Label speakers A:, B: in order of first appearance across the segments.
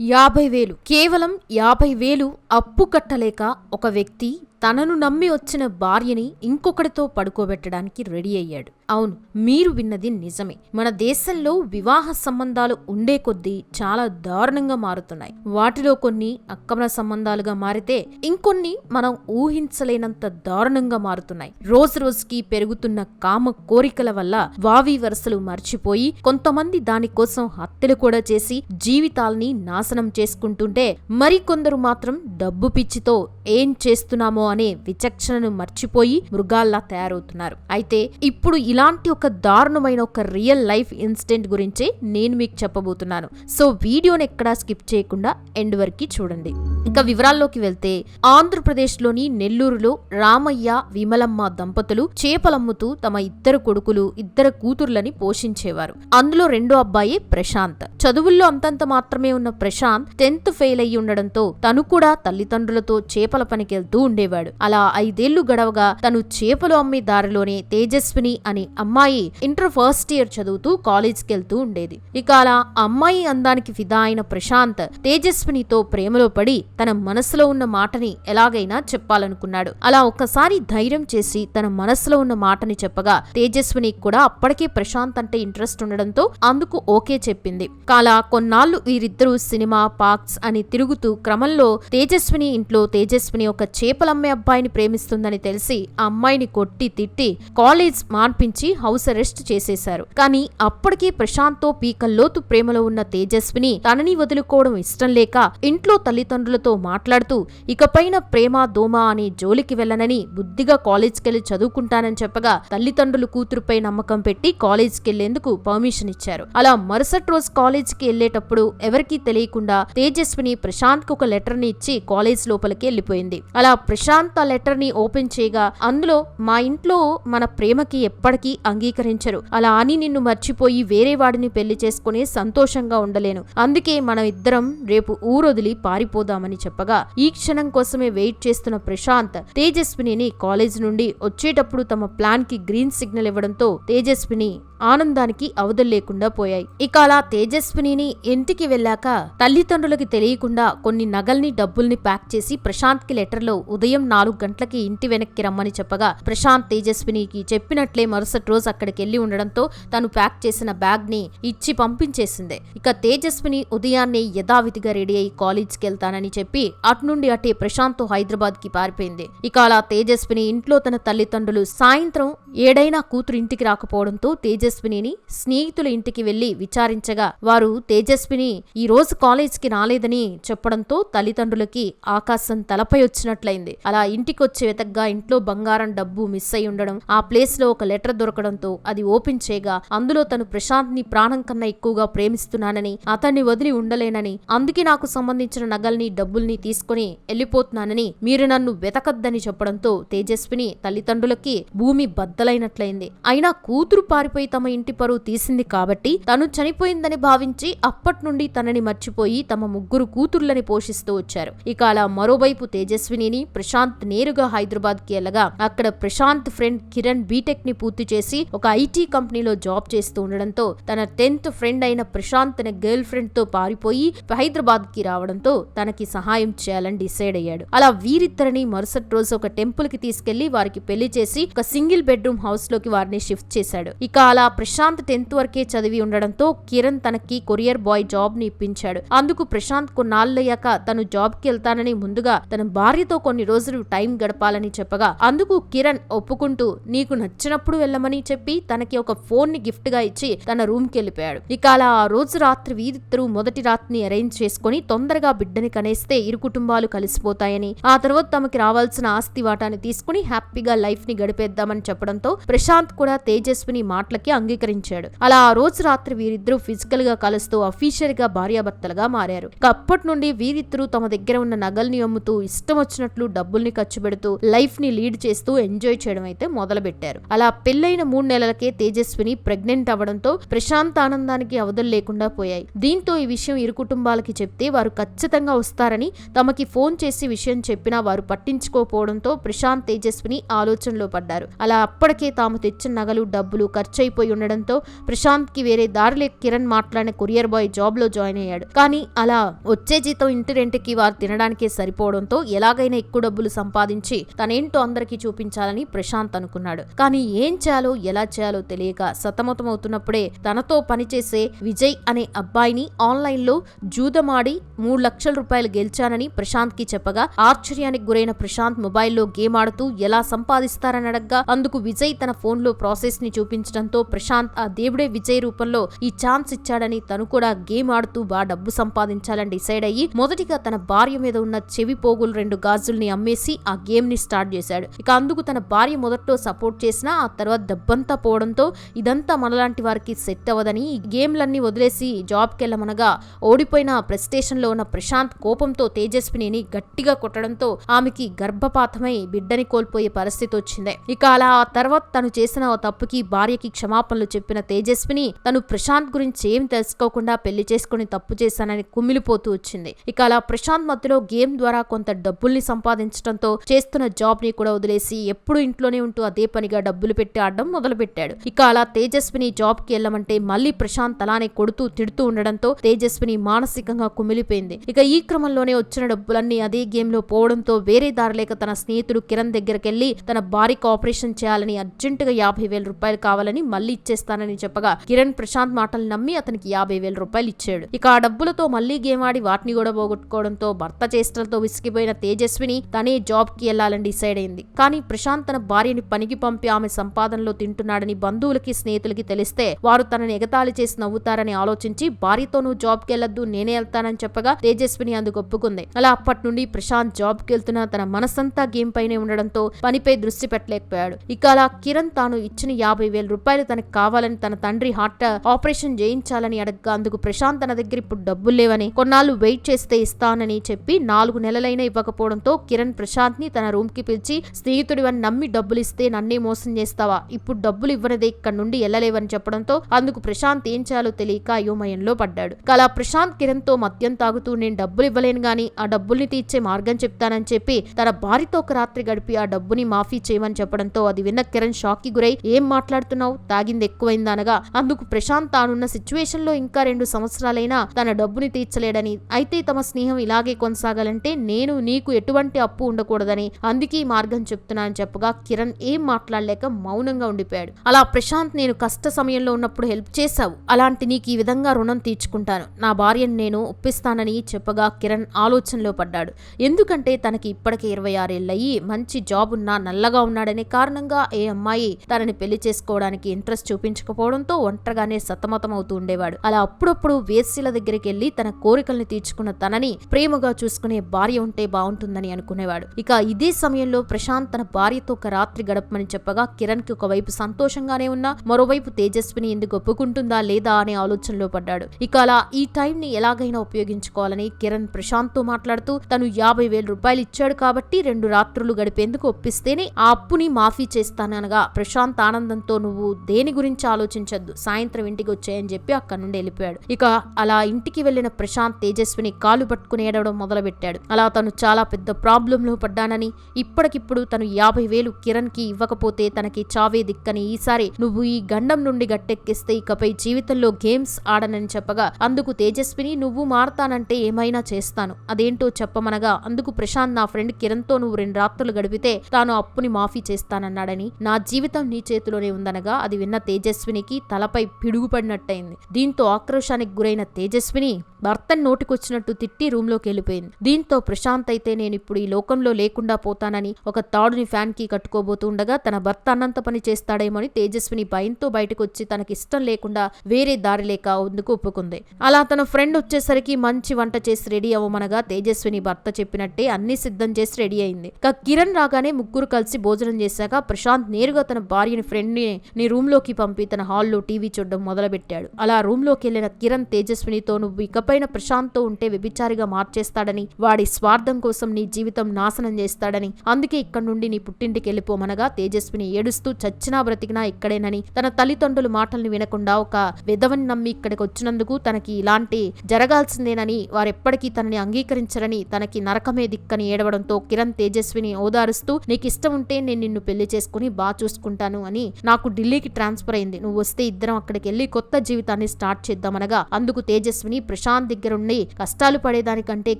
A: యాభై వేలు. కేవలం యాభై వేలు అప్పు కట్టలేక ఒక వ్యక్తి తనను నమ్మి వచ్చిన భార్యని ఇంకొకటితో పడుకోబెట్టడానికి రెడీ అయ్యాడు. అవును మీరు విన్నది నిజమే. మన దేశంలో వివాహ సంబంధాలు ఉండే కొద్దీ చాలా దారుణంగా మారుతున్నాయి. వాటిలో కొన్ని అక్రమ సంబంధాలుగా మారితే ఇంకొన్ని మనం ఊహించలేనంత దారుణంగా మారుతున్నాయి. రోజు రోజుకి పెరుగుతున్న కామ కోరికల వల్ల వావి వరసలు మర్చిపోయి కొంతమంది దానికోసం హత్యలు కూడా చేసి జీవితాల్ని నాశనం చేసుకుంటుంటే మరికొందరు మాత్రం డబ్బు పిచ్చితో ఏం చేస్తున్నామో అనే విచక్షణను మర్చిపోయి మృగాల్లా తయారవుతున్నారు. అయితే ఇప్పుడు ఇలాంటి ఒక దారుణమైన ఒక రియల్ లైఫ్ ఇన్సిడెంట్ గురించి నేను మీకు చెప్పబోతున్నాను. సో వీడియోని ఎక్కడా స్కిప్ చేయకుండా ఎండ్ వరకు చూడండి. ఇంకా వివరాల్లోకి వెళ్తే ఆంధ్రప్రదేశ్లోని నెల్లూరులో రామయ్య విమలమ్మ దంపతులు చేపలమ్ముతూ తమ ఇద్దరు కొడుకులు ఇద్దరు కూతుర్లని పోషించేవారు. అందులో రెండో అబ్బాయి ప్రశాంత్. చదువుల్లో అంతంత మాత్రమే ఉన్న ప్రశాంత్ టెన్త్ ఫెయిల్ అయ్యి ఉండడంతో తను కూడా తల్లిదండ్రులతో చేపల పనికెళ్తూ ఉండేవాడు. అలా ఐదేళ్ళు గడవగా తను చేపలు అమ్మే దారిలోనే తేజస్విని అనే అమ్మాయి ఇంటర్ ఫస్ట్ ఇయర్ చదువుతూ కాలేజ్కి వెళ్తూ ఉండేది. ఇక అలా అమ్మాయి అందానికి ఫిదా అయిన ప్రశాంత్ తేజస్వినితో ప్రేమలో పడి తన మనసులో ఉన్న మాటని ఎలాగైనా చెప్పాలనుకున్నాడు. అలా ఒక్కసారి ధైర్యం చేసి తన మనసులో ఉన్న మాటని చెప్పగా తేజస్విని కూడా అప్పటికే ప్రశాంత్ అంటే ఇంట్రెస్ట్ ఉండడంతో అందుకు ఓకే చెప్పింది. కాలా కొన్నాళ్ళు వీరిద్దరూ సినిమా పార్క్స్ అని తిరుగుతూ క్రమంలో తేజస్విని ఇంట్లో తేజస్విని ఒక చేపలమ్మే అబ్బాయిని ప్రేమిస్తుందని తెలిసి ఆ అమ్మాయిని కొట్టి తిట్టి కాలేజ్ మాన్పించి హౌస్ అరెస్ట్ చేసేశారు. కానీ అప్పటికే ప్రశాంత్తో పీకల్లోతు ప్రేమలో ఉన్న తేజస్విని తనని వదులుకోవడం ఇష్టం లేక ఇంట్లో తల్లిదండ్రులతో మాట్లాడుతూ ఇకపైన ప్రేమ దోమ అనే జోలికి వెళ్ళనని బుద్ధిగా కాలేజ్కెళ్ళి చదువుకుంటానని చెప్పగా తల్లిదండ్రులు కూతురుపై నమ్మకం పెట్టి కాలేజ్కి వెళ్ళేందుకు పర్మిషన్ ఇచ్చారు. అలా మరుసటి రోజు కాలేజ్కి వెళ్ళేటప్పుడు ఎవరికీ తెలియకుండా తేజస్విని ప్రశాంత్కు ఒక లెటర్ని ఇచ్చి కాలేజ్ లోపలికి వెళ్ళిపోయింది అలా ప్రశాంత్ ఆ లెటర్ని ఓపెన్ చేయగా అందులో మా ఇంట్లో మన ప్రేమకి ఎప్పటికీ అంగీకరించరు. అలా అని నిన్ను మర్చిపోయి వేరే వాడిని పెళ్ళి చేసుకుని సంతోషంగా ఉండలేను. అందుకే మనం ఇద్దరం రేపు ఊరొదిలి పారిపోదామని చెప్పగా ఈ క్షణం కోసమే వెయిట్ చేస్తున్న ప్రశాంత్ తేజస్విని కాలేజ్ నుండి వచ్చేటప్పుడు తమ ప్లాన్కి గ్రీన్ సిగ్నల్ ఇవ్వడంతో తేజస్విని ఆనందానికి అవధులు లేకుండా పోయాయి. ఇక అలా తేజస్వినిని ఇంటికి వెళ్ళాక తల్లిదండ్రులకి తెలియకుండా కొన్ని నగల్ని డబ్బుల్ని ప్యాక్ చేసి ప్రశాంత్కి లెటర్లో ఉదయం నాలుగు గంటలకి ఇంటి వెనక్కి రమ్మని చెప్పగా ప్రశాంత్ తేజస్వినికి చెప్పినట్లే మరుస మరుసటి రోజు అక్కడికి వెళ్ళి ఉండడంతో తను ప్యాక్ చేసిన బ్యాగ్ని ఇచ్చి పంపించేసింది. ఇక తేజస్విని ఉదయాన్నే యథావిధిగా రెడీ అయి కాలేజ్కి వెళ్తానని చెప్పి అటు నుండి అటే ప్రశాంత్ హైదరాబాద్కి పారిపోయింది. ఇక అలా తేజస్విని ఇంట్లో తన తల్లిదండ్రులు సాయంత్రం ఏడైనా కూతురు ఇంటికి రాకపోవడంతో తేజస్వినిని స్నేహితుల ఇంటికి వెళ్ళి విచారించగా వారు తేజస్విని ఈ రోజు కాలేజ్కి రాలేదని చెప్పడంతో తల్లిదండ్రులకి ఆకాశం తలపై వచ్చినట్లయింది. అలా ఇంటికి వచ్చే వెతగ్గా ఇంట్లో బంగారం డబ్బు మిస్ అయి ఉండడం ఆ ప్లేస్లో ఒక లెటర్ దొరకడంతో అది ఓపెన్ చేయగా అందులో తను ప్రశాంత్ని ప్రాణం కన్నా ఎక్కువగా ప్రేమిస్తున్నానని అతన్ని వదిలి ఉండలేనని అందుకే నాకు సంబంధించిన నగల్ని డబ్బుల్ని తీసుకుని వెళ్ళిపోతున్నానని మీరు నన్ను వెతకద్దని చెప్పడంతో తేజస్విని తల్లిదండ్రులకి భూమి బద్దలైనట్లయింది. అయినా కూతురు పారిపోయి తమ ఇంటి పరువు తీసింది కాబట్టి తను చనిపోయిందని భావించి అప్పటి నుండి తనని మర్చిపోయి తమ ముగ్గురు కూతుర్లని పోషిస్తూ వచ్చారు. ఇక అలా మరోవైపు తేజస్వినిని ప్రశాంత్ నేరుగా హైదరాబాద్కి వెళ్ళగా అక్కడ ప్రశాంత్ ఫ్రెండ్ కిరణ్ బీటెక్ని పూర్తి చేసి ఒక ఐటీ కంపెనీలో జాబ్ చేస్తూ ఉండడంతో తన టెన్త్ ఫ్రెండ్ అయిన ప్రశాంత్ తన గర్ల్ ఫ్రెండ్తో పారిపోయి హైదరాబాద్కి రావడంతో తనకి సహాయం చేయాలని డిసైడ్ అయ్యాడు. అలా వీరిద్దరిని మరుసటి రోజు ఒక టెంపుల్కి తీసుకెళ్ళి వారికి పెళ్ళి చేసి ఒక సింగిల్ బెడ్రూమ్ హౌస్లోకి వారిని షిఫ్ట్ చేశాడు. ఇక అలా ప్రశాంత్ టెన్త్ వరకే చదివి ఉండడంతో కిరణ్ తనకి కొరియర్ బాయ్ జాబ్ని ఇప్పించాడు. అందుకు ప్రశాంత్ కొన్నాళ్ళయ్యాక తను జాబ్కి వెళ్తానని ముందుగా తన భార్యతో కొన్ని రోజులు టైం గడపాలని చెప్పగా అందుకు కిరణ్ ఒప్పుకుంటూ నీకు నచ్చినప్పుడు వెళ్ళమని చెప్పి తనకి ఒక ఫోన్ని గిఫ్ట్గా ఇచ్చి తన రూమ్కి వెళ్ళిపోయాడు. ఇక అలా ఆ రోజు రాత్రి వీరిద్దరూ మొదటి రాత్రిని అరేంజ్ చేసుకుని తొందరగా బిడ్డని కనేస్తే ఇరు కుటుంబాలు కలిసిపోతాయని ఆ తర్వాత తమకి రావాల్సిన ఆస్తి వాటాని తీసుకుని హ్యాపీగా లైఫ్ని గడిపేద్దామని చెప్పడంతో ప్రశాంత్ కూడా తేజస్విని మాటలకి అంగీకరించాడు. అలా ఆ రోజు రాత్రి వీరిద్దరూ ఫిజికల్గా కలుస్తూ అఫీషియల్గా భార్యాభర్తలుగా మారారు. అప్పటి నుండి వీరిద్దరూ తమ దగ్గర ఉన్న నగల్ని అమ్ముతూ ఇష్టం వచ్చినట్లు డబ్బుల్ని ఖర్చు పెడుతూ లైఫ్ని లీడ్ చేస్తూ ఎంజాయ్ చేయడం అయితే మొదలు పెట్టారు అలా పెళ్ళి పెళ్ళైన మూడు నెలలకే తేజస్విని ప్రెగ్నెంట్ అవ్వడంతో ప్రశాంత్ ఆనందానికి అవధులు లేకుండా పోయాయి. దీంతో ఈ విషయం ఇరు కుటుంబాలకి చెప్తే వారు ఖచ్చితంగా వస్తారని తమకి ఫోన్ చేసి విషయం చెప్పినా వారు పట్టించుకోకపోవడంతో ప్రశాంత్ తేజస్విని ఆలోచనలో పడ్డారు. అలా అప్పటికే తాము తెచ్చిన నగలు డబ్బులు ఖర్చయిపోయి ఉండడంతో ప్రశాంత్కి వేరే దారిలే కిరణ్ మాట్లాడిన కొరియర్ బాయ్ జాబ్లో జాయిన్ అయ్యాడు. కానీ అలా వచ్చే జీతం ఇంటి రెంట్కి వారు తినడానికే సరిపోవడంతో ఎలాగైనా ఎక్కువ డబ్బులు సంపాదించి తనేంటో అందరికీ చూపించాలని ప్రశాంత్ అనుకున్నాడు. కానీ ఏం చేయాలి? ఎలా చేయాలో తెలియక సతమతమవుతున్నప్పుడే తనతో పనిచేసే విజయ్ అనే అబ్బాయిని ఆన్లైన్లో జూదమాడి మూడు లక్షల రూపాయలు గెలిచానని ప్రశాంత్కి చెప్పగా ఆశ్చర్యానికి గురైన ప్రశాంత్ మొబైల్లో గేమ్ ఆడుతూ ఎలా సంపాదిస్తారని అడగ్గా అందుకు విజయ్ తన ఫోన్లో ప్రాసెస్ని చూపించడంతో ప్రశాంత్ ఆ దేవుడే విజయ్ రూపంలో ఈ ఛాన్స్ ఇచ్చాడని తను కూడా గేమ్ ఆడుతూ బాగా డబ్బు సంపాదించాలని డిసైడ్ అయ్యి మొదటిగా తన భార్య మీద ఉన్న చెవి పోగులు రెండు గాజుల్ని అమ్మేసి ఆ గేమ్ని స్టార్ట్ చేశాడు. ఇక అందుకు తన భార్య మొదట్లో సపోర్ట్ చేసినా ఆ తర్వాత దెబ్బంతా పోవడంతో ఇదంతా మనలాంటి వారికి సెట్ అవ్వదని గేమ్లన్నీ వదిలేసి జాబ్కి వెళ్ళమనగా ఓడిపోయిన ప్రెస్టేషన్లో ఉన్న ప్రశాంత్ కోపంతో తేజస్వినిని గట్టిగా కొట్టడంతో ఆమెకి గర్భపాతమై బిడ్డని కోల్పోయే పరిస్థితి వచ్చింది. ఇక అలా ఆ తర్వాత తను చేసిన తప్పుకి భార్యకి క్షమాపణలు చెప్పిన తేజస్విని తను ప్రశాంత్ గురించి ఏం తెలుసుకోకుండా పెళ్ళి చేసుకుని తప్పు చేశానని కుమిలిపోతూ వచ్చింది. ఇక అలా ప్రశాంత్ మధ్యలో గేమ్ ద్వారా కొంత డబ్బుల్ని సంపాదించడంతో చేస్తున్న జాబ్ని కూడా వదిలేసి ఎప్పుడు ఇంట్లోనే ఉంటూ అదే పనిగా డబ్బులు పెట్టి మాట్లాడడం మొదలుపెట్టాడు. ఇక అలా తేజస్విని జాబ్కి వెళ్ళమంటే మళ్ళీ ప్రశాంత్ అలానే కొడుతూ తిడుతూ ఉండడంతో తేజస్విని మానసికంగా కుమిలిపోయింది. ఇక ఈ క్రమంలోనే వచ్చిన డబ్బులన్నీ అదే గేమ్లో పోవడంతో వేరే దారి లేక తన స్నేహితుడు కిరణ్ దగ్గరికి తన భార్యకు ఆపరేషన్ చేయాలని అర్జెంటుగా యాభై వేల రూపాయలు కావాలని మళ్ళీ ఇచ్చేస్తానని చెప్పగా కిరణ్ ప్రశాంత్ మాటలు నమ్మి అతనికి యాభై వేల రూపాయలు ఇచ్చాడు. ఇక ఆ డబ్బులతో మళ్ళీ గేమ్ ఆడి వాటిని కూడా పోగొట్టుకోవడంతో భర్త చేష్టలతో విసిగిపోయిన తేజస్విని తనే జాబ్కి వెళ్ళాలని డిసైడ్ అయింది. కానీ ప్రశాంత్ తన భార్యని పనికి పంపి ఆమె సంపాదన సంపాదనలో తింటున్నాడని బంధువులకి స్నేహితులకి తెలిస్తే వారు తనని ఎగతాళి చేసి నవ్వుతారని ఆలోచించి భార్యతో నువ్వు జాబ్కి నేనే వెళ్తానని చెప్పగా తేజస్విని అందుకు ఒప్పుకుంది. అలా అప్పటి నుండి ప్రశాంత్ జాబ్కి వెళ్తున్న తన మనసంతా గేమ్ పైనే ఉండడంతో పనిపై దృష్టి పెట్టలేకపోయాడు. ఇక అలా కిరణ్ తాను ఇచ్చిన యాభై వేల రూపాయలు తనకు కావాలని తన తండ్రి హార్ట్ ఆపరేషన్ చేయించాలని అడగగా అందుకు ప్రశాంత్ తన దగ్గర ఇప్పుడు డబ్బులు లేవని కొన్నాళ్ళు వెయిట్ చేస్తే ఇస్తానని చెప్పి నాలుగు నెలలైనా ఇవ్వకపోవడంతో కిరణ్ ప్రశాంత్ని తన రూమ్కి పిలిచి స్నేహితుడివని నమ్మి డబ్బులు ఇస్తే నన్నే మోసం చేస్తావా? ఇప్పుడు డబ్బులు ఇవ్వనదే ఇక్కడ నుండి వెళ్ళలేవని చెప్పడంతో అందుకు ప్రశాంత్ ఏం చేయాలో తెలియక అయోమయంలో పడ్డాడు. అలా ప్రశాంత్ కిరణ్తో మద్యం తాగుతూ నేను డబ్బులు ఇవ్వలేను గాని ఆ డబ్బుల్ని తీర్చే మార్గం చెప్తానని చెప్పి తన భార్యతో ఒక రాత్రి గడిపి ఆ డబ్బుని మాఫీ చేయమని చెప్పడంతో అది విన్న కిరణ్ షాక్కి గురై ఏం మాట్లాడుతున్నావు? తాగింది ఎక్కువైంది అనగా అందుకు ప్రశాంత్ తానున్న సిచ్యువేషన్లో ఇంకా రెండు సంవత్సరాలైనా తన డబ్బుని తీర్చలేడని. అయితే తమ స్నేహం ఇలాగే కొనసాగాలంటే నేను నీకు ఎటువంటి అప్పు ఉండకూడదని. అందుకే ఈ మార్గం చెప్తున్నానని చెప్పగా కిరణ్ ఏం మాట్లాడలేక మౌనంగా ఉండిపోయాడు. అలా ప్రశాంత్ నేను కష్ట సమయంలో ఉన్నప్పుడు హెల్ప్ చేశావు. అలాంటి నీకు ఈ విధంగా రుణం తీర్చుకుంటాను. నా భార్యను నేను ఒప్పిస్తానని చెప్పగా కిరణ్ ఆలోచనలో పడ్డాడు. ఎందుకంటే తనకి ఇప్పటికే ఇరవై ఆరేళ్ళయి మంచి జాబ్ ఉన్నా నల్లగా ఉన్నాడనే కారణంగా ఏ అమ్మాయి తనని పెళ్ళి చేసుకోవడానికి ఇంట్రెస్ట్ చూపించకపోవడంతో ఒంటరిగానే సతమతం అవుతూ ఉండేవాడు. అలా అప్పుడప్పుడు వేస్యల దగ్గరికి వెళ్ళి తన కోరికల్ని తీర్చుకున్న తనని ప్రేమగా చూసుకునే భార్య ఉంటే బాగుంటుందని అనుకునేవాడు. ఇక ఇదే సమయంలో ప్రశాంత్ తన భార్యతో ఒక రాత్రి గడపమని చెప్పగా కిరణ్కి ఒకవైపు సంతోషంగానే ఉన్నా మరోవైపు తేజస్విని ఎందుకు ఒప్పుకుంటుందా లేదా అనే ఆలోచనలో పడ్డాడు. ఇక అలా ఈ టైం ని ఎలాగైనా ఉపయోగించుకోవాలని కిరణ్ ప్రశాంత్తో మాట్లాడుతూ తను యాభై వేల రూపాయలు ఇచ్చాడు కాబట్టి రెండు రాత్రులు గడిపేందుకు ఒప్పిస్తేనే ఆ అప్పుని మాఫీ చేస్తాననగా ప్రశాంత్ ఆనందంతో నువ్వు దేని గురించి ఆలోచించద్దు సాయంత్రం ఇంటికి వచ్చాయని చెప్పి అక్కడి నుండి వెళ్ళిపోయాడు. ఇక అలా ఇంటికి వెళ్ళిన ప్రశాంత్ తేజస్విని కాలు పట్టుకుని ఏడవడం మొదలుపెట్టాడు. అలా తను చాలా పెద్ద ప్రాబ్లంలో పడ్డానని ఇప్పటికిప్పుడు తను యాభై వేలు కిరణ్కి ఇవ్వకపోతే తనకి చావే దిక్కని ఈసారి నువ్వు ఈ గండం నుండి గట్టెక్కిస్తే ఇకపై జీవితంలో గేమ్స్ ఆడనని చెప్పగా అందుకు తేజస్విని నువ్వు మారతానంటే ఏమైనా చేస్తాను. అదేంటో చెప్పమనగా అందుకు ప్రశాంత్ నా ఫ్రెండ్ కిరణ్తో నువ్వు రెండు రాత్రులు గడిపితే తాను అప్పుని మాఫీ చేస్తానన్నాడని నా జీవితం నీ చేతిలోనే ఉందనగా అది విన్న తేజస్వినికి తలపై పిడుగుపడినట్టయింది. దీంతో ఆక్రోశానికి గురైన తేజస్విని భర్తని నోటికొచ్చినట్టు తిట్టి రూమ్లోకి వెళ్ళిపోయింది. దీంతో ప్రశాంత్ అయితే నేను ఇప్పుడు ఈ లోకంలో లేకుండా పోతానని ఒక తాడుని ఫ్యాన్కి కట్టుకోబోతూ ఉండగా తన భర్త అన్నంత పని చేస్తాడేమోని తేజస్విని భయంతో బయటకు వచ్చి తనకి ఇష్టం లేకుండా వేరే దారి లేక అందుకు ఒప్పుకుంది. అలా తన ఫ్రెండ్ వచ్చేసరికి మంచి వంట చేసి రెడీ అవ్వమనగా తేజస్విని భర్త చెప్పినట్టే అన్ని సిద్ధం చేసి రెడీ అయింది. ఇక కిరణ్ రాగానే ముగ్గురు కలిసి భోజనం చేశాక ప్రశాంత్ నేరుగా తన భార్యని ఫ్రెండ్ని నీ రూమ్లోకి పంపి తన హాల్లో టీవీ చూడడం మొదలుపెట్టాడు. అలా రూమ్లోకి వెళ్ళిన కిరణ్ తేజస్వినితో నువ్వు ఇకపైన ప్రశాంత్తో ఉంటే వ్యభిచారిగా మార్చేస్తాడని వాడి స్వార్థం కోసం నీ జీవితం నాశనం చేస్తాడని అందుకే ఇక్కడ నుండి నీ పుట్టింటికి వెళ్ళిపోమనగా తేజస్విని ఏడుస్తూ చచ్చి చచ్చినా బ్రతికినా ఇక్కడేనని తన తల్లిదండ్రుల మాటల్ని వినకుండా ఒక విధవని నమ్మి ఇక్కడికి వచ్చినందుకు తనకి ఇలాంటి జరగాల్సిందేనని వారెప్పటికీ తనని అంగీకరించరని తనకి నరకమే దిక్కని ఏడవడంతో కిరణ్ తేజస్విని ఓదారుస్తూ నీకు ఇష్టం ఉంటే నేను నిన్ను పెళ్ళి చేసుకుని బాగా చూసుకుంటాను అని నాకు ఢిల్లీకి ట్రాన్స్ఫర్ అయింది. నువ్వు వస్తే ఇద్దరం అక్కడికి వెళ్ళి కొత్త జీవితాన్ని స్టార్ట్ చేద్దామనగా అందుకు తేజస్విని ప్రశాంత్ దగ్గరుండి కష్టాలు పడేదానికంటే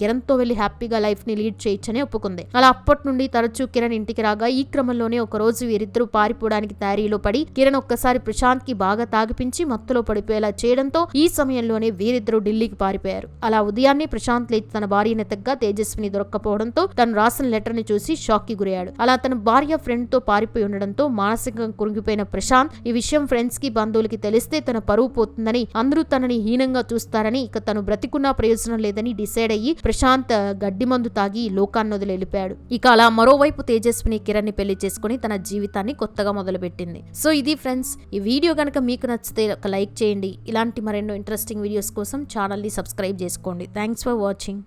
A: కిరణ్తో వెళ్ళి హ్యాపీగా లైఫ్ని లీడ్ చేయొచ్చని ఒప్పుకుంది. అలా అప్పటి నుండి తరచూ కిరణ్ ఇంటికి రాగా ఈ క్రమంలోనే ఒక రోజు వీరిద్దరూ పారిపోవడానికి తయారీలో పడి కిరణ్ ఒక్కసారి ప్రశాంత్కి బాగా తాగిపించి మత్తులో పడిపోయేలా చేయడంతో ఈ సమయంలోనే వీరిద్దరూ ఢిల్లీకి పారిపోయారు. అలా ఉదయాన్నే ప్రశాంత్ లేచి తన భార్య ఎత్తగ్గా తేజస్విని దొరక్కపోవడంతో తను రాసిన లెటర్ని చూసి షాక్కి గురయ్యాడు. అలా తన భార్య ఫ్రెండ్తో పారిపోయి ఉండడంతో మానసికంగా కురిగిపోయిన ప్రశాంత్ ఈ విషయం ఫ్రెండ్స్కి బంధువులకి తెలిస్తే తన పరువు పోతుందని అందరూ తనని హీనంగా చూస్తారని ఇక తను బ్రతికున్నా ప్రయోజనం లేదని డిసైడ్ అయ్యి ప్రశాంత్ గడ్డి మందు తాగి లోకాన్ని వదిలి వెళ్ళిపోయాడు. ఇక అలా మరోవైపు తేజస్విని కిరణ్ని పెళ్ళి చేసుకుని తన జీవితాన్ని కొత్తగా మొదలు మొదలుపెట్టింది. సో ఇది ఫ్రెండ్స్ ఈ వీడియో కనుక మీకు నచ్చితే ఒక లైక్ చేయండి. ఇలాంటి మరెన్నో ఇంట్రెస్టింగ్ వీడియోస్ కోసం ఛానల్ని సబ్స్క్రైబ్ చేసుకోండి. Thanks for watching.